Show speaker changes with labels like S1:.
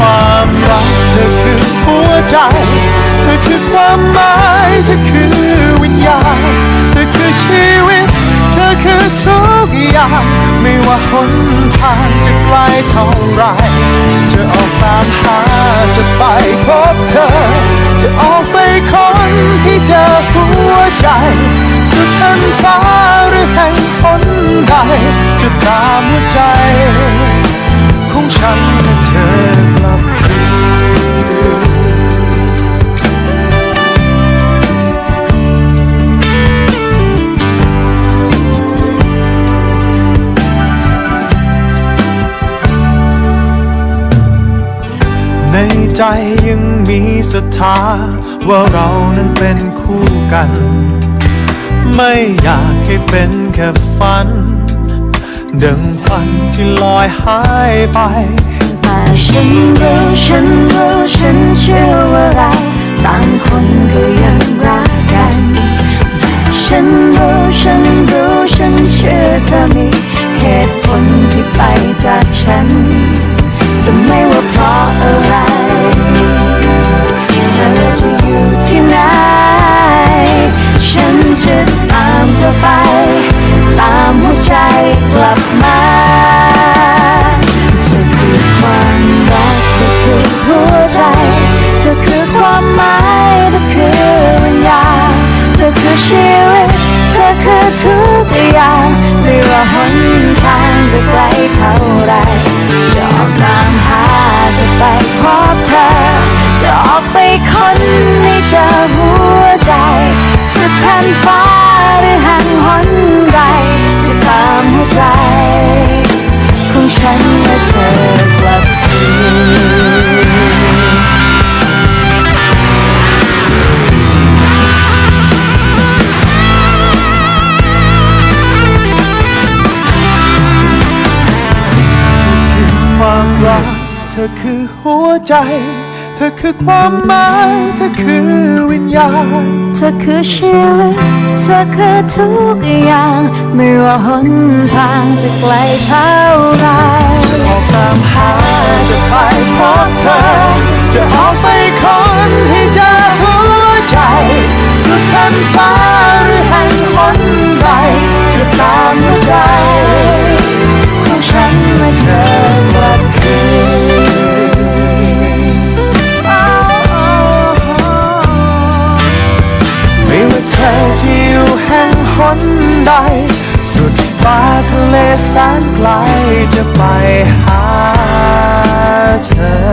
S1: ความรักเธอคือหัวใจ เธอคือความหมายเธอคือวิญญาณ เธอคือชีวิต เธอคือทุกอย่าง ไม่ว่าหนทางจะไกลเท่าไรจะออกตามหาจะไป ในใจยังมีศรัทธา ว่าเรานั้นเป็นคู่กัน ไม่อยากให้เป็นแค่ฝัน ดังควันที่ลอยหายไป
S2: แต่ฉันรู้ฉันรู้ฉันเชื่อว่าเรา ไกลเท่าไร อคือหัวใจ เธอคื
S1: อความหมาย เธอคือวิญญาณ
S2: เธอคือชีวิต เธอคือทุกอย่าง ไม่ว่าหนทางจะไกลเท่าไร
S1: ออกตามหาจะไปพบเธอ จะออกไปค้นให้เจอหัวใจ สุดทันฟ้า ใดสุดฟ้าทะเลแสนไกลจะไปหาเธอ